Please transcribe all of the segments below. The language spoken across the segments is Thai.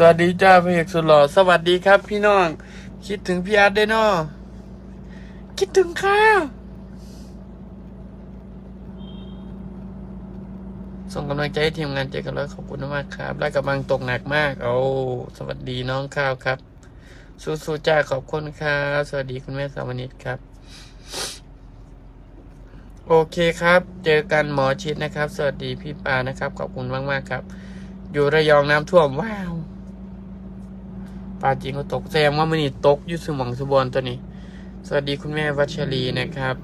สวัสดีจ้าพระเอกสุดหล่อสวัสดีครับพี่น้อง คิดถึงพี่อาร์ตได้นอคิดถึงค่ะส่งกำลังใจให้ทีมงานเจอกันแล้วขอบคุณมากครับ และกำลังตกหนักมาก เอาสวัสดีน้องข้าวครับ สู้ๆจ้าขอบคุณครับสวัสดีคุณแม่สาวนิตครับ โอเคครับ เจอกันหมอชิดนะครับ สวัสดีพี่ปานะครับ ขอบคุณมากๆครับ อยู่ระยองน้ำท่วมว้าว ปลาจีนก็ตกแซงว่ามันนี่ตกยุสมองสุบอนตัวนี้ สวัสดีคุณแม่วัชรีนะครับ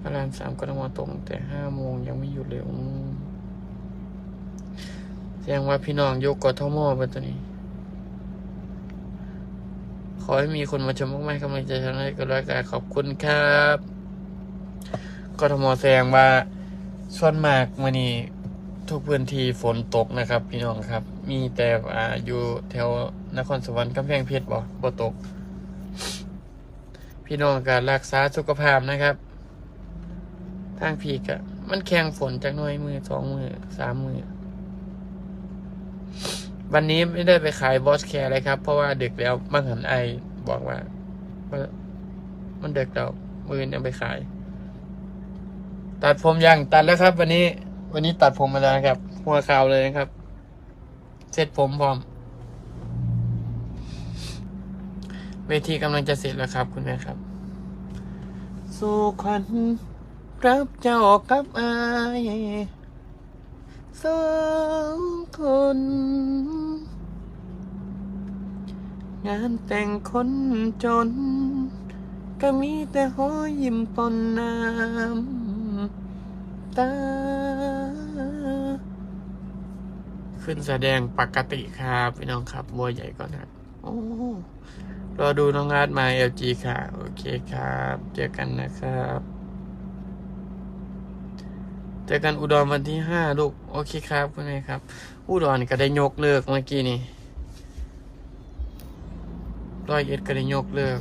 พระรามสามก็ต้องมาตกตั้งแต่ห้าโมงยังไม่หยุดเลยแสดงว่าพี่น้องยกกทมไปตัวนี้ ขอให้มีคนมาชมมากๆกำลังใจฉันให้ก็แล้วกันขอบคุณครับกทมแสดงว่าส่วนมากมันนี่ ทุกพื้นที่ฝนตกนะครับ พี่น้องครับ มีแต่อ่าอยู่แถวนครสวรรค์กำแพงเพชรบ่บ่ตก พี่น้องการรักษาสุขภาพนะครับ ทางพีกอะมันแข่งฝนจากหน่วยมือสองมือสามมือวันนี้ไม่ได้ไปขายบอสแคร์เลยครับ เพราะว่าดึกแล้วบางหันไอบอกว่าว่ามันดึกแล้วมือยังไปขาย ตัดผมยังตัดแล้วครับ วันนี้ วันนี้ตัดผมมาแล้วนะครับ หัวขาวเลยนะครับ เสร็จผมพร้อม เวทีกำลังจะเสร็จแล้วครับ คุณแม่ครับ สู่ขวัญรับเจ้ากับอายสองคน งานแต่งคนจน ก็มีแต่หอยยิ้มปนน้ำตา ขึ้นแสดงปกติครับพี่น้องครับบัวใหญ่ก่อนครับโอ้รอดูน้องอาร์ตมา LG ค่ะ โอเคครับ เจอกันนะครับ เจอกันอุดรวันที่ห้าลูก โอเคครับคุณแม่ครับ อุดรก็ได้ยกเลิกเมื่อกี้นี่ร้อยเอ็ดก็ได้ยกเลิก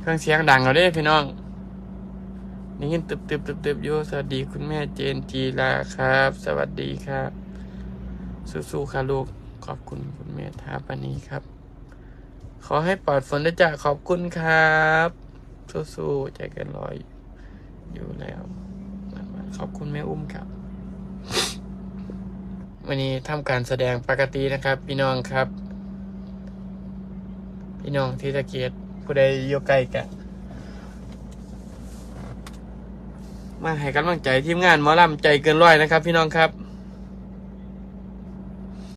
เครื่องเสียงดังเอาเด้พี่น้อง นี่ยินตึบตึบตึบตึบอยู่สวัสดีคุณแม่เจนจีลาครับ สวัสดีครับ สู้ๆค่ะลูก ขอบคุณคุณแม่ท้าปนีครับ ขอให้ปลอดฝนด้วยจ้ะขอบคุณครับ สู้ๆใจกันรอย อยู่แล้วขอบคุณแม่อุ้มครับ วันนี้ทำการแสดงปกตินะครับ พี่น้องครับ พี่น้องที่ตะเกียรติผู้ใดอยู่ใกล้กัน มาให้กำลังใจทีมงานหมอลำใจเกินร้อยนะครับ พี่น้องครับ